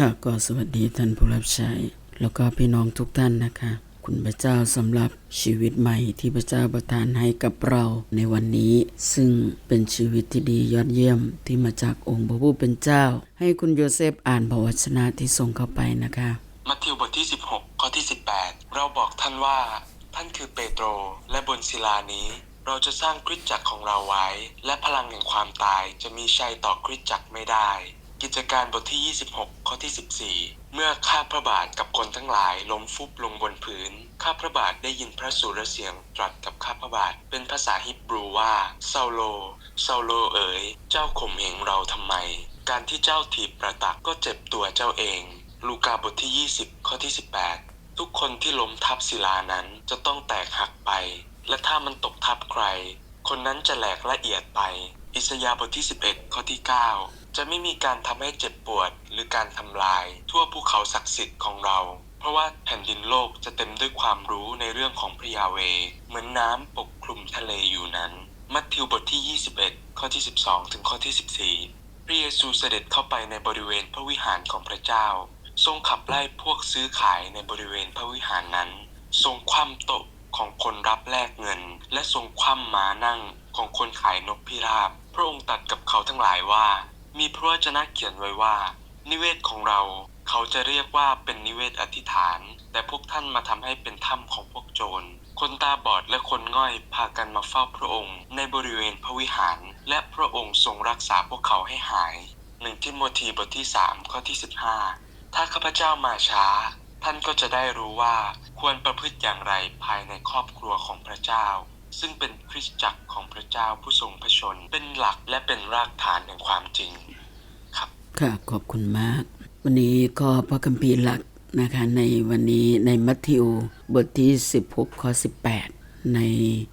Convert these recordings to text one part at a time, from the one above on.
ค่ะก็สวัสดีท่านผู้รับใช้ แล้วก็พี่น้องทุกท่านนะคะ คุณพระเจ้าสำหรับชีวิตใหม่ที่พระเจ้าประทานให้กับเราในวันนี้ ซึ่งเป็นชีวิตที่ดียอดเยี่ยมที่มาจากองค์พระผู้เป็นเจ้า ให้คุณโยเซฟอ่านพระวจนะที่ส่งเข้าไปนะคะมัทธิวบทที่ 16 ข้อที่ 18 เราบอกท่านว่า ท่านคือเปโตรและบนศิลานี้ เราจะสร้างคริสตจักรของเราไว้ และพลังแห่งความตายจะมีชัยต่อคริสตจักรไม่ได้ กิจการบทที่ 26 ข้อที่ 14 เมื่อข้าพระบาทกับคนทั้งหลายล้มฟุบลงบนพื้น ข้าพระบาทได้ยินพระสุรเสียงตรัสกับข้าพระบาทเป็นภาษาฮิบรูว่าเซาโลเซาโลเอ๋ย เจ้าข่มเหงเราทำไม การที่เจ้าถีบประตักก็เจ็บตัวเจ้าเอง ลูกาบทที่ 20 ข้อที่ 18 ทุกคนที่ล้มทับศิลานั้นจะต้องแตกหักไป และถ้ามันตกทับใคร คนนั้นจะแหลกละเอียดไป อิสยาบทที่ 11 ข้อที่ 9 จะไม่มีการทำให้เจ็บปวด หรือการทำลาย ทั่วภูเขาศักดิ์สิทธิ์ของเรา เพราะว่าแผ่นดินโลกจะเต็มด้วยความรู้ในเรื่องของพระยาเว เหมือนน้ำปกคลุมทะเลอยู่นั้น มัทธิวบทที่ 21 ข้อที่ 12 ถึงข้อที่ 14 พระเยซูเสด็จเข้าไปในบริเวณพระวิหารของพระเจ้า ทรงขับไล่พวกซื้อขายในบริเวณพระวิหารนั้น ทรงคว่ำโต๊ะของคนรับแลกเงิน และทรงคว่ำม้านั่งของคนขายนกพิราบ พระองค์ตัดกับเขาทั้งหลายว่า มีพระวจนะเขียนไว้ว่า นิเวศของเรา เขาจะเรียกว่าเป็นนิเวศอธิษฐาน แต่พวกท่านมาทำให้เป็นถ้ำของพวกโจร คนตาบอดและคนง่อยพากันมาเฝ้าพระองค์ ในบริเวณพระวิหาร และพระองค์ทรงรักษาพวกเขาให้หายหนึ่งทิโมธีบทที่3ข้อที่ 15 ถ้าข้าพเจ้ามาช้า ท่านก็จะได้รู้ว่าควรประพฤติอย่างไรภายในครอบครัวของพระเจ้า ซึ่งเป็นคริสตจักรของพระเจ้าผู้ทรงพระชน เป็นหลักและเป็นรากฐานแห่งความจริงครับ ค่ะขอบคุณมาก วันนี้ก็พระคัมภีร์หลักนะคะในวันนี้ในมัทธิวบทที่ 16ข้อ18 ใน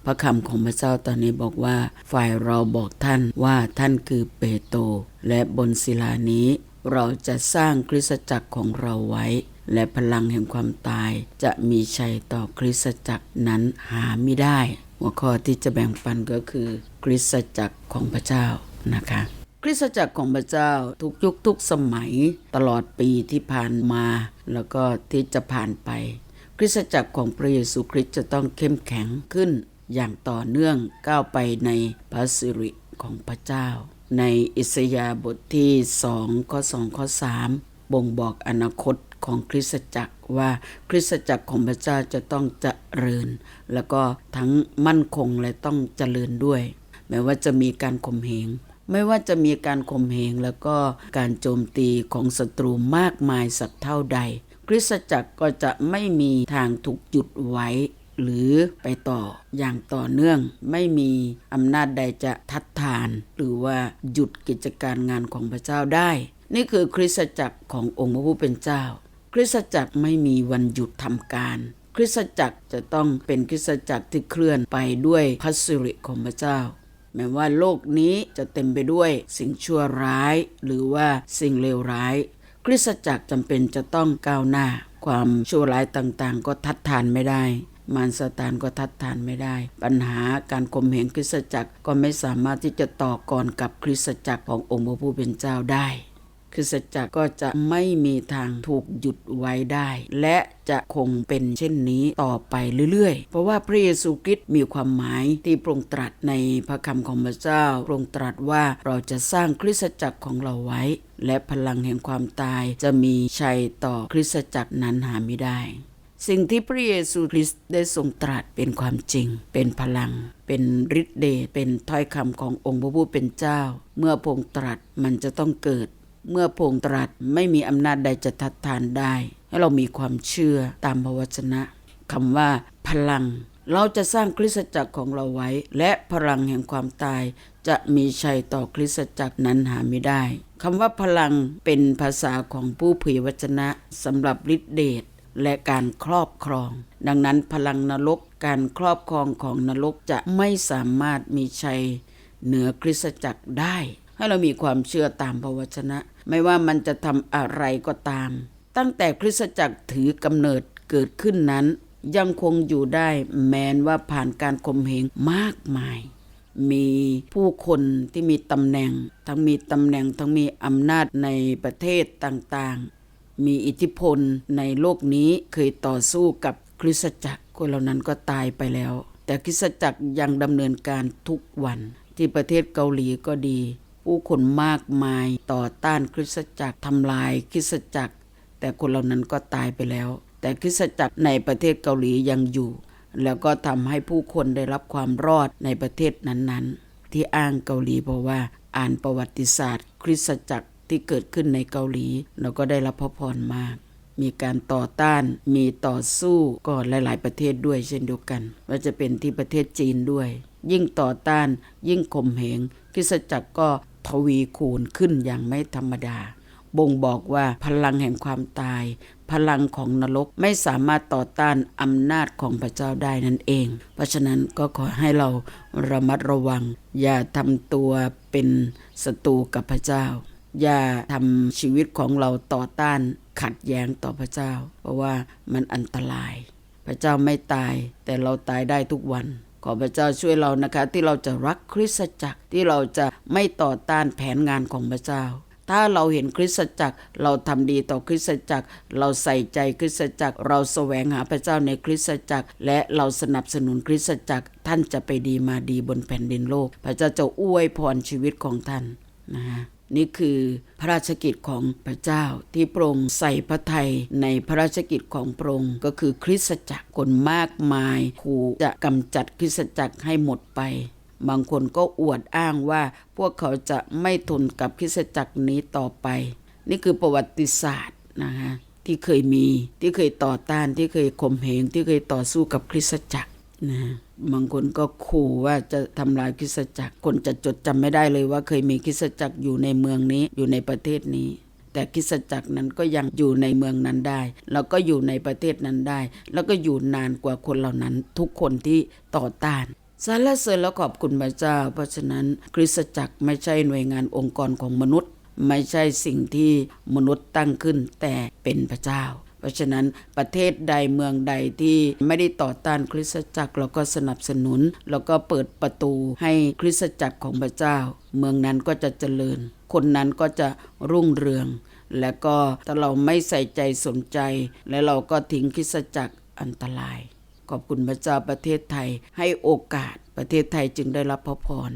พระคำของพระเจ้าตอนนี้บอกว่า ฝ่ายเราบอกท่านว่าท่านคือเปโตรและบนศิลานี้ เราจะสร้างคริสตจักรของเราไว้ และพลังแห่งความตายจะมีชัยต่อคริสตจักรนั้นหาไม่ได้ หัวข้อที่จะแบ่งปันก็คือ คริสตจักรของพระเจ้านะคะ คริสตจักรของพระเจ้าทุกยุคทุกสมัยตลอดปีที่ผ่านมา แล้วก็ที่จะผ่านไป คริสตจักรของพระเยซูคริสต์จะต้องเข้มแข็งขึ้น อย่างต่อเนื่องก้าวไปในพระสิริของพระเจ้า ในอิสยาบทที่2ข้อ2ข้อ3บ่งบอกอนาคตของคริสตจักร ว่าคริสตจักรของพระเจ้าจะต้องเจริญ แล้วก็ทั้งมั่นคงและต้องเจริญด้วย แม้ว่าจะมีการข่มเหงไม่ว่าจะมีการข่มเหงแล้วก็การโจมตีของศัตรูมากมายสักเท่าใด คริสตจักรก็จะไม่มีทางถูกหยุดไว้ หรือไปต่ออย่างต่อเนื่อง ไม่มีอำนาจใดจะทัดทาน หรือว่าหยุดกิจการงานของพระเจ้าได้ นี่คือคริสตจักรขององค์พระผู้เป็นเจ้า ริสตจักรไม่มีวันหยุดทำการ คริสตจักรจะต้องเป็นคริสตจักรที่เคลื่อนไปด้วยพระสิริของพระเจ้า แม้ว่าโลกนี้จะเต็มไปด้วยสิ่งชั่วร้าย หรือว่าสิ่งเลวร้าย คริสตจักรจำเป็นจะต้องก้าวหน้า ความชั่วร้ายต่างๆ ก็ทัดทานไม่ได้มารซาตานก็ทัดทานไม่ได้ ปัญหาการข่มเหงคริสตจักรก็ไม่สามารถที่จะต่อกรกับคริสตจักรขององค์พระผู้เป็นเจ้าได้ ริสตจักรก็จะไม่มีทางถูกหยุดไว้ได้ และจะคงเป็นเช่นนี้ต่อไปเรื่อยๆ เพราะว่าพระเยซูคริสต์มีความหมายที่พระองค์ตรัสในพระคำของพระเจ้าพระองค์ตรัสว่าเราจะสร้างคริสตจักรของเราไว้ และพลังแห่งความตายจะมีชัยต่อคริสตจักรนั้นหาไม่ได้ สิ่งที่พระเยซูคริสต์ได้ทรงตรัสเป็นความจริง เป็นพลัง เป็นฤทธิเดชเป็นถ้อยคำขององค์พระผู้เป็นเจ้า เมื่อพรงตรัสมันจะต้องเกิด เมื่อพงตรัสไม่มีอำนาจใดจะทัดทานได้ ให้เรามีความเชื่อตามพระวจนะคำว่า พลัง เราจะสร้างคริสตจักรของเราไว้ และพลังแห่งความตายจะมีชัยต่อคริสตจักรนั้นหาไม่ได้คำว่าพลังเป็นภาษาของผู้เผยวจนะสำหรับฤทธิเดชและการครอบครอง ดังนั้นพลังนรกการครอบครองของนรกจะไม่สามารถมีชัยเหนือคริสตจักรได้ ให้เรามีความเชื่อตามพระวจนะ ไม่ว่ามันจะทำอะไรก็ตาม ตั้งแต่คริสตจักรถือกำเนิดเกิดขึ้นนั้น ยังคงอยู่ได้แม้นว่าผ่านการข่มเหงมากมาย มีผู้คนที่มีตำแหน่ง ทั้งมีตำแหน่งทั้งมีอำนาจในประเทศต่างๆ มีอิทธิพลในโลกนี้เคยต่อสู้กับคริสตจักรคนเหล่านั้นก็ตายไปแล้ว แต่คริสตจักรยังดำเนินการทุกวันที่ประเทศเกาหลีก็ดี ผู้คนมากมายต่อต้านคริสตจักรทำลายคริสตจักร แต่คนเหล่านั้นก็ตายไปแล้ว แต่คริสตจักรในประเทศเกาหลียังอยู่ แล้วก็ทำให้ผู้คนได้รับความรอดในประเทศนั้นๆ ที่อ้างเกาหลีเพราะว่าอ่านประวัติศาสตร์ คริสตจักรที่เกิดขึ้นในเกาหลี เราก็ได้รับพระพรมาก มีการต่อต้านมีต่อสู้ก็หลาย ๆ ประเทศด้วยเช่นเดียวกัน ว่าจะเป็นที่ประเทศจีนด้วย ยิ่งต่อต้านยิ่งข่มเหงคริสตจักรก็ ทวีคูณขึ้นอย่างไม่ธรรมดา บ่งบอกว่าพลังแห่งความตาย พลังของนรกไม่สามารถต่อต้านอำนาจของพระเจ้าได้นั่นเอง เพราะฉะนั้นก็ขอให้เราระมัดระวัง อย่าทำตัวเป็นศัตรูกับพระเจ้า อย่าทำชีวิตของเราต่อต้านขัดแย้งต่อพระเจ้า เพราะว่ามันอันตราย พระเจ้าไม่ตายแต่เราตายได้ทุกวัน ขอพระเจ้าช่วยเรานะคะที่เราจะรักคริสตจักรที่เราจะไม่ต่อต้านแผนงานของพระเจ้า ถ้าเราเห็นคริสตจักร เราทำดีต่อคริสตจักร เราใส่ใจคริสตจักร เราแสวงหาพระเจ้าในคริสตจักร และเราสนับสนุนคริสตจักร ท่านจะไปดีมาดีบนแผ่นดินโลก พระเจ้าจะอวยพรชีวิตของท่านนะฮะ นี่คือพระราชกิจของพระเจ้าที่พรงใส่พระไทยในพระราชกิจของพระองค์ก็คือคริสตจักรคนมากมายขู่จะกำจัดคริสตจักรให้หมดไป บางคนก็อวดอ้างว่าพวกเขาจะไม่ทนกับคริสตจักรนี้ต่อไป นี่คือประวัติศาสตร์นะฮะที่เคยมีที่เคยต่อต้านที่เคยข่มเหงที่เคยต่อสู้กับคริสตจักรนะ บางคนก็ขู่ว่าจะทำลายคริสตจักร คนจะจดจำไม่ได้เลยว่าเคยมีคริสตจักรอยู่ในเมืองนี้อยู่ในประเทศนี้ แต่คริสตจักรนั้นก็ยังอยู่ในเมืองนั้นได้ แล้วก็อยู่ในประเทศนั้นได้ แล้วก็อยู่นานกว่าคนเหล่านั้น ทุกคนที่ต่อต้านสรรเสริญและขอบคุณพระเจ้า เพราะฉะนั้นคริสตจักรไม่ใช่หน่วยงานองค์กรของมนุษย์ ไม่ใช่สิ่งที่มนุษย์ตั้งขึ้นแต่เป็นพระเจ้า เพราะฉะนั้นประเทศใดเมืองใดที่ไม่ได้ต่อต้านคริสตจักรเราก็สนับสนุน แล้วก็เปิดประตูให้คริสตจักรของพระเจ้า เมืองนั้นก็จะเจริญ คนนั้นก็จะรุ่งเรือง และก็ถ้าเราไม่ใส่ใจสนใจ และเราก็ทิ้งคริสตจักรอันตราย ขอบคุณพระเจ้าประเทศไทยให้โอกาสประเทศไทยจึงได้รับพระพร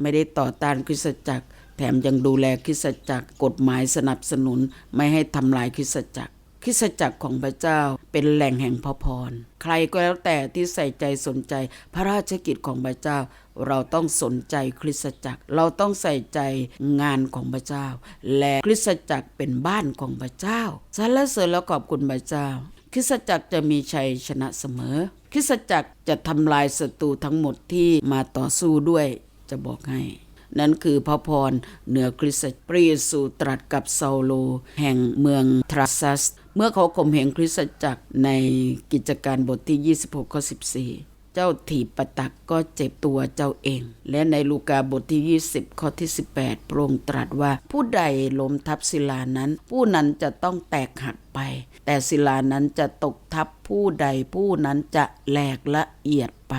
ไม่ได้ต่อต้านคริสตจักร แถมยังดูแลคริสตจักรกฎหมายสนับสนุนไม่ให้ทำลายคริสตจักร คริสจักรของพระเจ้าเป็นแหล่งแห่งพระพร ใครก็แล้วแต่ที่ใส่ใจสนใจพระราชกิจของพระเจ้า เราต้องสนใจคริสตจักร เราต้องใส่ใจงานของพระเจ้า และคริสตจักรเป็นบ้านของพระเจ้าสรรเสริญและขอบคุณพระเจ้าคริสตจักรจะมีชัยชนะเสมอคริสตจักรจะทำลายศัตรูทั้งหมดที่มาต่อสู้ด้วยจะบอกให้ นั่นคือพระพรเหนือคริสตพระเยซูตรัสกับซาโล แห่งเมืองทรัสซัส เมื่อเขาข่มเหงคริสตจักรในกิจการบทที่ 26ข้อ14 เจ้าถีปตักก็เจ็บตัวเจ้าเอง และในลูกาบทที่ 20 ข้อที่ 18พระองค์ตรัสว่าผู้ใดล้มทับศิลานั้น ผู้นั้นจะต้องแตกหักไป แต่ศิลานั้นจะตกทับผู้ใดผู้นั้นจะแหลกละเอียดไป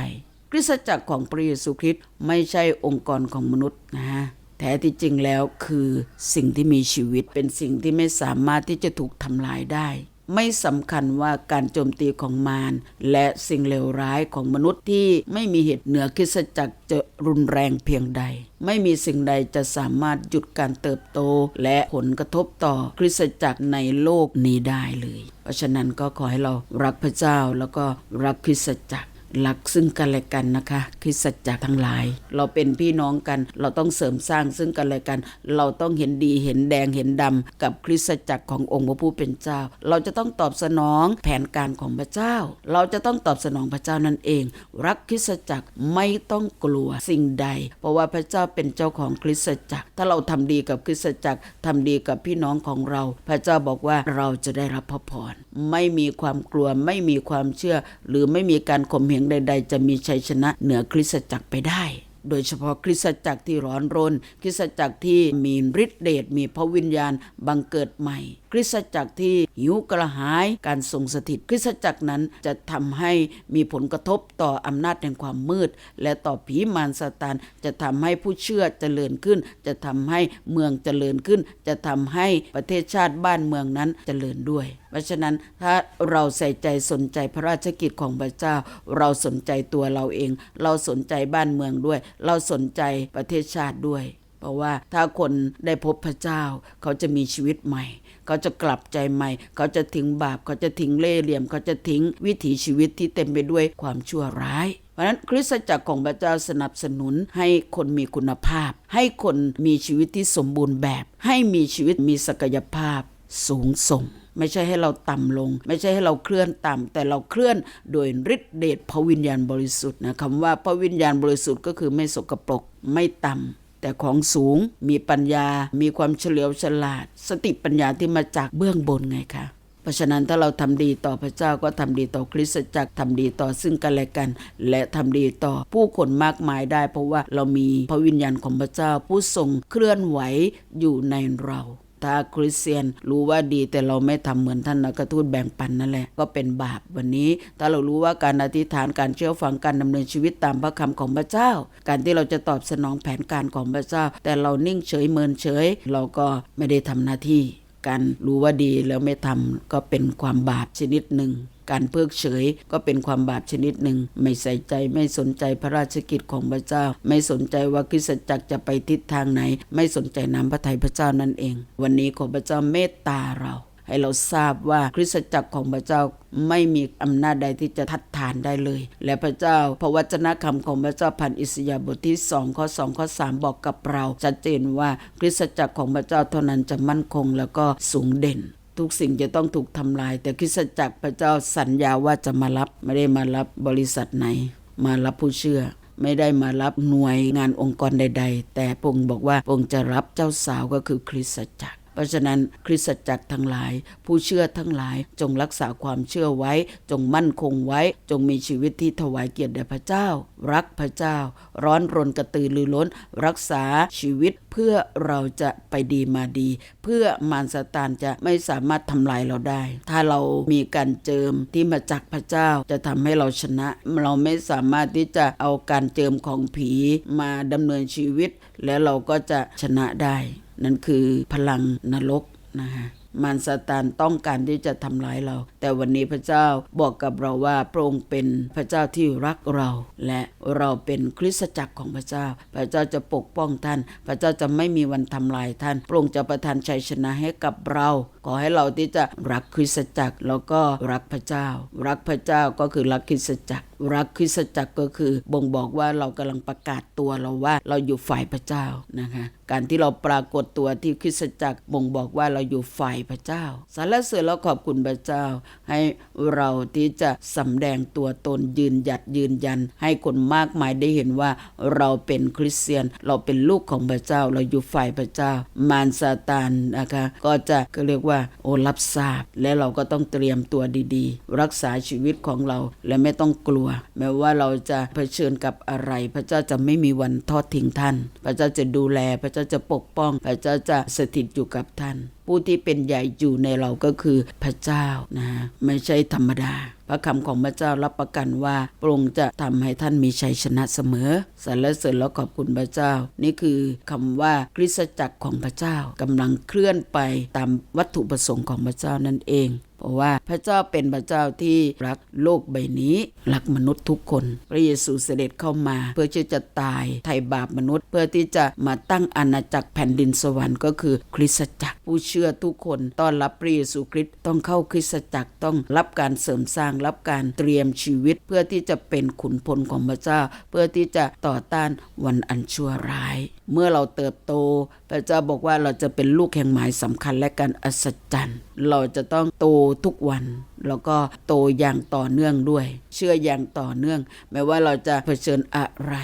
คริสตจักรของพระเยซูคริสต์ไม่ใช่องค์กรของมนุษย์นะฮะแท้ที่จริงแล้วคือสิ่งที่มีชีวิตเป็นสิ่งที่ไม่สามารถที่จะถูกทำลายได้ ไม่สำคัญว่าการโจมตีของมารและสิ่งเลวร้ายของมนุษย์ที่ไม่มีเหตุเหนือคริสตจักรจะรุนแรงเพียงใด ไม่มีสิ่งใดจะสามารถหยุดการเติบโต และผลกระทบต่อคริสตจักรในโลกนี้ได้เลย เพราะฉะนั้นก็ขอให้เรารักพระเจ้าแล้วก็รักคริสตจักร รักซึ่งกันและกันนะคะคริสตจักรทั้งหลาย เราเป็นพี่น้องกัน เราต้องเสริมสร้างซึ่งกันและกัน เราต้องเห็นดีเห็นแดงเห็นดำกับคริสตจักรขององค์พระผู้เป็นเจ้า เราจะต้องตอบสนองแผนการของพระเจ้า เราจะต้องตอบสนองพระเจ้านั่นเอง รักคริสตจักรไม่ต้องกลัวสิ่งใด เพราะว่าพระเจ้าเป็นเจ้าของคริสตจักร ถ้าเราทำดีกับคริสตจักรทำดีกับพี่น้องของเรา พระเจ้าบอกว่าเราจะได้รับพระพรไม่มีความกลัวไม่มีความเชื่อ หรือไม่มีการข่มเหงใด ๆ จะมีชัยชนะเหนือคริสตจักรไปได้โดยเฉพาะคริสตจักรที่ร้อนรน คริสตจักรที่มีฤทธิเดชมีพระวิญญาณบังเกิดใหม่ คริสตจักรที่หิวกระหายการทรงสถิต คริสตจักรนั้นจะทำให้มีผลกระทบต่ออำนาจแห่งความมืด และต่อผีมารซาตานจะทำให้ผู้เชื่อเจริญขึ้น จะทำให้เมืองเจริญขึ้น จะทำให้ประเทศชาติบ้านเมืองนั้นเจริญด้วยเพราะฉะนั้นถ้าเราใส่ใจสนใจพระราชกิจของพระเจ้า เราสนใจตัวเราเอง เราสนใจบ้านเมืองด้วย เราสนใจประเทศชาติด้วย เพราะว่าถ้าคนได้พบพระเจ้า เขาจะมีชีวิตใหม่ เขาจะกลับใจใหม่ เขาจะทิ้งบาป เขาจะทิ้งเล่ห์เหลี่ยม เขาจะทิ้งวิถีชีวิตที่เต็มไปด้วยความชั่วร้ายเพราะนั้นคริสตจักรของพระเจ้าสนับสนุนให้คนมีคุณภาพ ให้คนมีชีวิตที่สมบูรณ์แบบ ให้มีชีวิตมีศักยภาพสูงส่ง ไม่ใช่ให้เราต่ำลง ไม่ใช่ให้เราเคลื่อนต่ำแต่เราเคลื่อนโดยฤทธิเดชพระวิญญาณบริสุทธิ์นะคำว่าพระวิญญาณบริสุทธิ์ก็คือไม่สกปรกไม่ต่ำแต่ของสูงมีปัญญา มีความเฉลียวฉลาด สติปัญญาที่มาจากเบื้องบนไงคะ เพราะฉะนั้นถ้าเราทำดีต่อพระเจ้าก็ทำดีต่อคริสตจักรทำดีต่อซึ่งกันและกัน และทำดีต่อผู้คนมากมายได้ เพราะว่าเรามีพระวิญญาณของพระเจ้าผู้ทรงเคลื่อนไหวอยู่ในเรา ถ้าคริสเตียนรู้ว่าดีแต่เราไม่ทำเหมือนท่านนักทูตแบ่งปันนั่นแหละ ก็เป็นบาปวันนี้ ถ้าเรารู้ว่าการอธิษฐานการเชื่อฟังการดำเนินชีวิตตามพระคำของพระเจ้า การที่เราจะตอบสนองแผนการของพระเจ้า แต่เรานิ่งเฉยเมินเฉย เราก็ไม่ได้ทำหน้าที่ การรู้ว่าดีแล้วไม่ทำก็เป็นความบาปชนิดหนึ่งการเพิกเฉยก็เป็นความบาปชนิดหนึ่ง ไม่ใส่ใจไม่สนใจพระราชกิจของพระเจ้า ไม่สนใจว่าคริสตจักรจะไปทิศทางไหน ไม่สนใจน้ำพระทัยพระเจ้านั่นเอง วันนี้ขอพระเจ้าเมตตาเรา ให้เราทราบว่าคริสตจักรของพระเจ้าไม่มีอำนาจใดที่จะทัดทานได้เลย และพระเจ้าพระวจนะคำของพระเจ้าพันอิสยาบทที่2ข้อ2ข้อ3บอกกับเราชัดเจนว่าคริสตจักรของพระเจ้าเท่านั้นจะมั่นคงแล้วก็สูงเด่นทุกสิ่งจะต้องถูกทำลาย แต่คริสตจักรพระเจ้าสัญญาว่าจะมารับไม่ได้มารับบริษัทไหน มารับผู้เชื่อ ไม่ได้มารับหน่วยงานองค์กรใด ๆ แต่พงบอกว่าพงจะรับเจ้าสาวก็คือคริสตจักร เพราะฉะนั้นคริสตจักรทั้งหลาย ผู้เชื่อทั้งหลายจงรักษาความเชื่อไว้ จงมั่นคงไว้ จงมีชีวิตที่ถวายเกียรติแด่พระเจ้า รักพระเจ้า ร้อนรนกระตือรือร้น รักษาชีวิตเพื่อเราจะไปดีมาดี เพื่อมารซาตานจะไม่สามารถทำลายเราได้ ถ้าเรามีการเจิมที่มาจากพระเจ้าจะทำให้เราชนะ เราไม่สามารถที่จะเอาการเจิมของผีมาดำเนินชีวิต แล้วเราก็จะชนะได้ นั่นคือพลังนรกนะคะ มารซาตานต้องการที่จะทำร้ายเรา แต่วันนี้พระเจ้าบอกกับเราว่าพระองค์เป็นพระเจ้าที่รักเรา และเราเป็นคริสตจักรของพระเจ้า พระเจ้าจะปกป้องท่าน พระเจ้าจะไม่มีวันทำลายท่าน พระองค์จะประทานชัยชนะให้กับเราขอให้เราที่จะรักคริสตจักรแล้วก็รักพระเจ้า รักพระเจ้าก็คือรักคริสตจักร รักคริสตจักรก็คือบ่งบอกว่าเรากำลังประกาศตัวเราว่าเราอยู่ฝ่ายพระเจ้านะคะการที่เราปรากฏตัวที่คริสตจักรบ่งบอกว่าเราอยู่ฝ่ายพระเจ้าสรรเสริญและขอบคุณพระเจ้า ให้เราที่จะสำแดงตัวตนยืนหยัดยืนยัน ให้คนมากมายได้เห็นว่าเราเป็นคริสเตียน เราเป็นลูกของพระเจ้า เราอยู่ฝ่ายพระเจ้า มารซาตานนะคะก็จะก็เรียกว่าโอรับทราบ และเราก็ต้องเตรียมตัวดีๆ รักษาชีวิตของเราและไม่ต้องกลัว แม้ว่าเราจะเผชิญกับอะไร พระเจ้าจะไม่มีวันทอดทิ้งท่าน พระเจ้าจะดูแลพระเจ้าจะปกป้อง พระเจ้าจะสถิตอยู่กับท่าน ผู้ที่เป็นใหญ่อยู่ในเราก็คือพระเจ้านะไม่ใช่ธรรมดา พระคำของพระเจ้ารับประกันว่าพระองค์จะทำให้ท่านมีชัยชนะเสมอสรรเสริญและขอบคุณพระเจ้า นี่คือคำว่าคริสตจักรของพระเจ้ากำลังเคลื่อนไปตามวัตถุประสงค์ของพระเจ้านั่นเอง เพราะว่าพระเจ้าเป็นพระเจ้าที่รักโลกใบนี้ รักมนุษย์ทุกคน พระเยซูเสด็จเข้ามาเพื่อที่จะตายไถ่บาปมนุษย์ เพื่อที่จะมาตั้งอาณาจักรแผ่นดินสวรรค์ก็คือคริสตจักรผู้เชื่อทุกคนต้อนรับพระเยซูคริสต์ต้องเข้าคริสตจักรต้องรับการเสริมสร้างรับการเตรียมชีวิต เพื่อที่จะเป็นขุนพลของพระเจ้า เพื่อที่จะต่อต้านวันอันชั่วร้าย เมื่อเราเติบโต พระเจ้าบอกว่าเราจะเป็นลูกแห่งหมายสำคัญและการอัศจรรย์ เราจะต้องโตทุกวัน แล้วก็โตอย่างต่อเนื่องด้วย เชื่ออย่างต่อเนื่องไม่ว่าเราจะเผชิญอะไร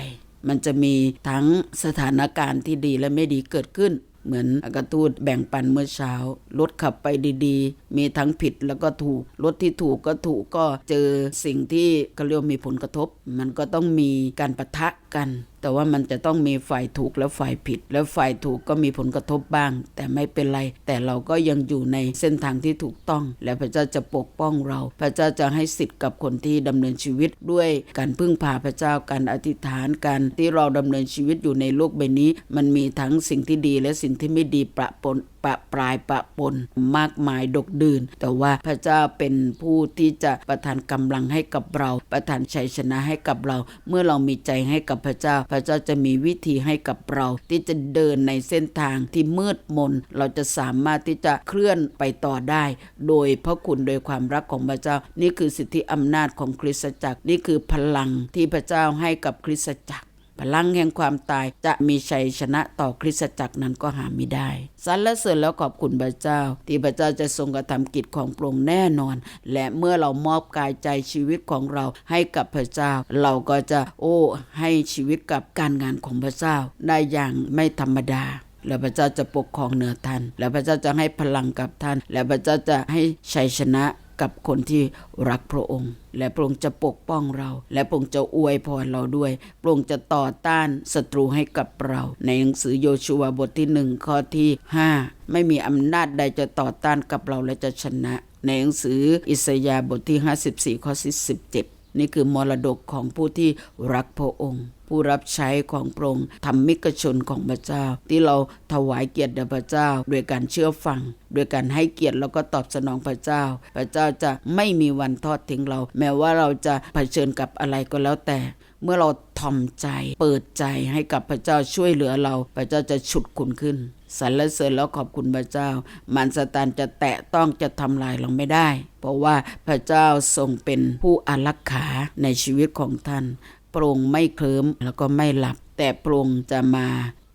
มันจะมีทั้งสถานการณ์ที่ดีและไม่ดีเกิดขึ้นเหมือนอากาตูดแบ่งปันเมื่อเช้า รถขับไปดีๆ มีทั้งผิดแล้วก็ถูก รถที่ถูกก็ถูกก็เจอสิ่งที่ก็เรียกมีผลกระทบ มันก็ต้องมีการปะทะกัน แต่ว่ามันจะต้องมีฝ่ายถูกและฝ่ายผิด และฝ่ายถูกก็มีผลกระทบบ้าง แต่ไม่เป็นไร แต่เราก็ยังอยู่ในเส้นทางที่ถูกต้อง และพระเจ้าจะปกป้องเรา พระเจ้าจะให้สิทธิ์กับคนที่ดำเนินชีวิตด้วยการพึ่งพาพระเจ้าการอธิษฐานการที่เราดำเนินชีวิตอยู่ในโลกใบนี้ มันมีทั้งสิ่งที่ดีและสิ่งที่ไม่ดีประปน ปะปลายปะปนมากมายดกดื่น แต่ว่าพระเจ้าเป็นผู้ที่จะประทานกำลังให้กับเรา ประทานชัยชนะให้กับเรา เมื่อเรามีใจให้กับพระเจ้า พระเจ้าจะมีวิธีให้กับเรา ที่จะเดินในเส้นทางที่มืดมน เราจะสามารถที่จะเคลื่อนไปต่อได้ โดยพระคุณโดยความรักของพระเจ้า นี่คือสิทธิอำนาจของคริสตจักร นี่คือพลังที่พระเจ้าให้กับคริสตจักร พลังแห่งความตายจะมีชัยชนะต่อคริสตจักรนั้นก็หาไม่ได้สรรเสริญแล้วขอบคุณพระเจ้า ที่พระเจ้าจะทรงกระทำกิจของพระองค์แน่นอน และเมื่อเรามอบกายใจชีวิตของเราให้กับพระเจ้า เราก็จะโอ้ให้ชีวิตกับการงานของพระเจ้าได้อย่างไม่ธรรมดาแล้วพระเจ้าจะปกครองเหนือท่าน แล้วพระเจ้าจะให้พลังกับท่าน และพระเจ้าจะให้ชัยชนะกับคนที่รักพระองค์ และพระองค์จะปกป้องเรา และพระองค์จะอวยพรเราด้วย พระองค์จะต่อต้านศัตรูให้กับเรา ในหนังสือโยชูวาบทที่หนึ่งข้อที่ 5 ไม่มีอำนาจใดจะต่อต้านกับเราและจะชนะ ในหนังสืออิสยาห์บทที่ 54 ข้อที่17 นี่คือมรดกของผู้ที่รักพระองค์ ผู้รับใช้ของพระองค์ธรรมิกชนของพระเจ้า ที่เราถวายเกียรติแด่พระเจ้าโดยการเชื่อฟังโดยการให้เกียรติแล้วก็ตอบสนองพระเจ้า พระเจ้าจะไม่มีวันทอดทิ้งเรา แม้ว่าเราจะเผชิญกับอะไรก็แล้วแต่ เมื่อเราทอมใจ เปิดใจให้กับพระเจ้าช่วยเหลือเรา พระเจ้าจะฉุดคุณขึ้นสรรเสริญแล้วขอบคุณพระเจ้า มันสตานจะแตะต้องจะทำลายเราไม่ได้ เพราะว่าพระเจ้าทรงเป็นผู้อารักขาในชีวิตของท่าน พระองไม่เคลิ้มแล้วก็ไม่หลับ แต่พระองจะมา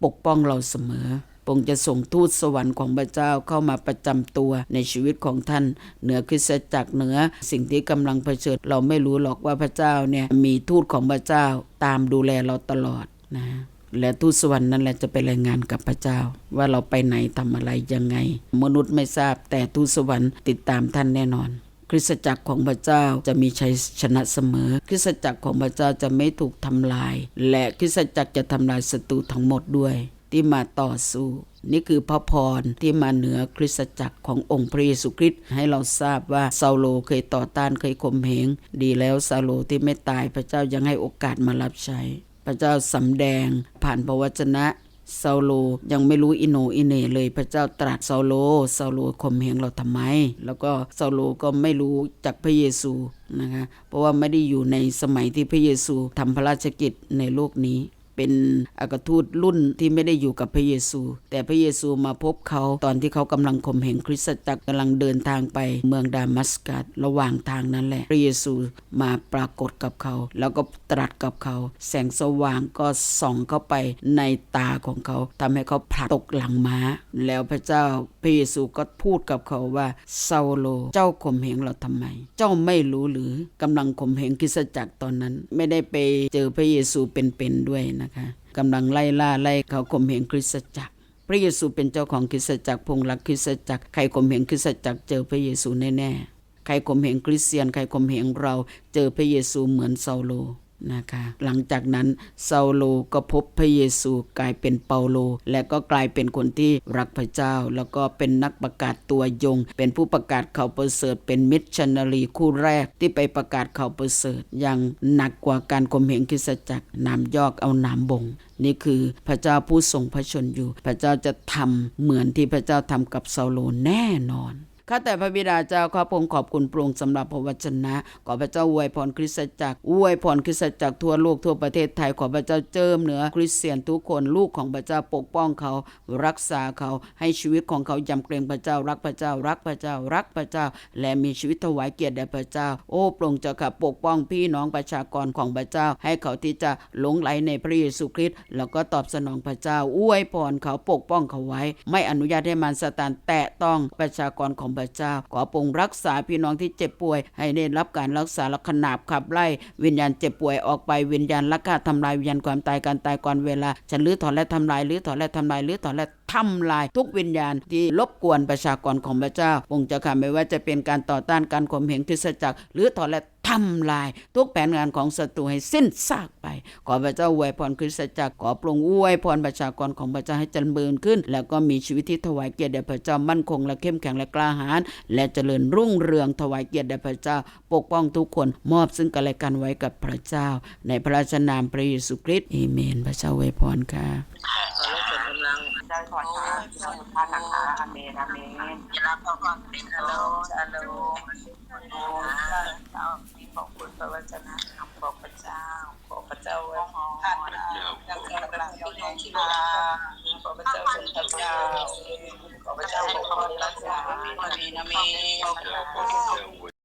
ปกป้องเราเสมอพรงจะส่งทูตสวรรค์ของพระเจ้าเข้ามาประจำตัวในชีวิตของท่าน เหนือคริสตจักรเหนือสิ่งที่กำลังเผชิญเราไม่รู้หรอกว่าพระเจ้าเนี่ยมีทูตของพระเจ้าตามดูแลเราตลอดนะและทูตสวรรค์นั่นแหละจะไปรายงานกับพระเจ้า ว่าเราไปไหนทำอะไรยังไง มนุษย์ไม่ทราบแต่ทูตสวรรค์ติดตามท่านแน่นอน คริสตจักรของพระเจ้าจะมีชัยชนะเสมอ คริสตจักรของพระเจ้าจะไม่ถูกทำลาย และคริสตจักรจะทำลายศัตรูทั้งหมดด้วย ที่มาต่อสู้นี่คือพระพรที่มาเหนือคริสตจักรขององค์พระเยซูคริสต์ให้เราทราบว่าซาโลเคยต่อต้านเคยข่มเหงดีแล้วซาโลที่ไม่ตายพระเจ้ายังให้โอกาสมารับใช้ พระเจ้าสำแดงผ่านพระวจนะ ซาโลยังไม่รู้อิโนอิเน่เลยพระเจ้าตรัสซาโลซาโลข่มเหงเราทำไม แล้วก็ซาโลก็ไม่รู้จักพระเยซูนะคะเพราะว่าไม่ได้อยู่ในสมัยที่พระเยซูทำพระราชกิจในโลกนี้ เป็นอากทูตรุ่นที่ไม่ได้อยู่กับพระเยซู แต่พระเยซูมาพบเขาตอนที่เขากำลังข่มเหงคริสตจักรกำลังเดินทางไปเมืองดามัสกัสระหว่างทางนั้นแหละ พระเยซูมาปรากฏกับเขา แล้วก็ตรัสกับเขา แสงสว่างก็ส่องเข้าไปในตาของเขาทำให้เขาผลักตกหลังม้า แล้วพระเจ้าพระเยซูก็พูดกับเขาว่าซาโลเจ้าข่มเหงเราทำไม เจ้าไม่รู้หรือกำลังข่มเหงคริสตจักรตอนนั้น ไม่ได้ไปเจอพระเยซูเป็นๆด้วยนะคะกำลังไล่ล่าไล่เขาข่มเหงคริสตจักร พระเยซูเป็นเจ้าของคริสตจักรพงรักคริสตจักรใครข่มเหงคริสตจักรเจอพระเยซูแน่ๆใครข่มเหงคริสเตียน ใครข่มเหงเรา เจอพระเยซูเหมือนซาโล นะคะหลังจากนั้นซาโลก็พบพระเยซูกลายเป็นเปาโล และก็กลายเป็นคนที่รักพระเจ้า แล้วก็เป็นนักประกาศตัวยง เป็นผู้ประกาศข่าวประเสริฐเป็นมิชชันนารีคู่แรกที่ไปประกาศข่าวประเสริฐอย่างหนักกว่าการข่มเหงคริสจักรนามยอกเอานามบงนี่คือพระเจ้าผู้ทรงพระชนอยู่ พระเจ้าจะทำเหมือนที่พระเจ้าทำกับซาโลแน่นอน ข้าแต่พระบิดาเจ้าข้าพงขอบคุณพระองค์สำหรับพระวจนะ ขอพระเจ้าอวยพรคริสตจักรอวยพรคริสตจักรทั่วโลกทั่วประเทศไทยขอพระเจ้าเจิมเหนือ คริสเตียนทุกคนลูกของพระเจ้าปกป้องเขา รักษาเขาให้ชีวิตของเขายำเกรงพระเจ้ารักพระเจ้ารักพระเจ้ารักพระเจ้า และมีชีวิตถวายเกียรติแด่พระเจ้า โอ้โปร่งเจ้าค่ะปกป้องพี่น้องประชากรของพระเจ้า ให้เขาที่จะหลงไหลในพระเยซูคริสต์แล้วก็ตอบสนองพระเจ้าอวยพรเขาปกป้องเขาไว้ ไม่อนุญาตให้มารซาตานแตะต้องประชากรของพระเจ้า ขอปรงรักษาพี่น้องที่เจ็บป่วย ให้ได้รับการรักษาและขนาบขับไล่ วิญญาณเจ็บป่วยออกไปวิญญาณลักฆ่าทำลายวิญญาณความตายการตายก่อนเวลา ฉันลื้อถอนและทำลายลื้อถอนและทำลายลื้อถอนและทำลายทุกวิญญาณที่รบกวนประชากรของพระเจ้าองค์เจ้าค่ะไม่ว่าจะเป็นการต่อต้านการข่มเหงคริสตจักรหรือถอนและ ททำลายทุกแผนงานของศัตรูให้สิ้นซากไป ขอพระเจ้าอวยพรคริสตจักรขอปรงอวยพรประชากรของพระเจ้าให้เจริญขึ้น แล้วก็มีชีวิตที่ถวายเกียรติแด่พระเจ้ามั่นคงและเข้มแข็งและกล้าหาญและเจริญรุ่งเรืองถวายเกียรติแด่พระเจ้า ปกป้องทุกคนมอบซึ่งกันและกันไว้กับพระเจ้า ในพระราชนามพระเยซูคริสต์เอเมน พระเจ้าอวยพรค่ะขอลูกส่วนกำลังได้ขอชาสมุทานะคะอาเมนอาเมนจะรับพระความเป็นฮัลโหลฮัลโหล พระวจนะคำของพระเจ้า ขอพระเจ้าไว้ท่านยังคงกำลังอยู่ในชีวิตขอพระเจ้าทรงพระเจ้าขอพระเจ้าปกป้องรักษาอาเมนอาเมน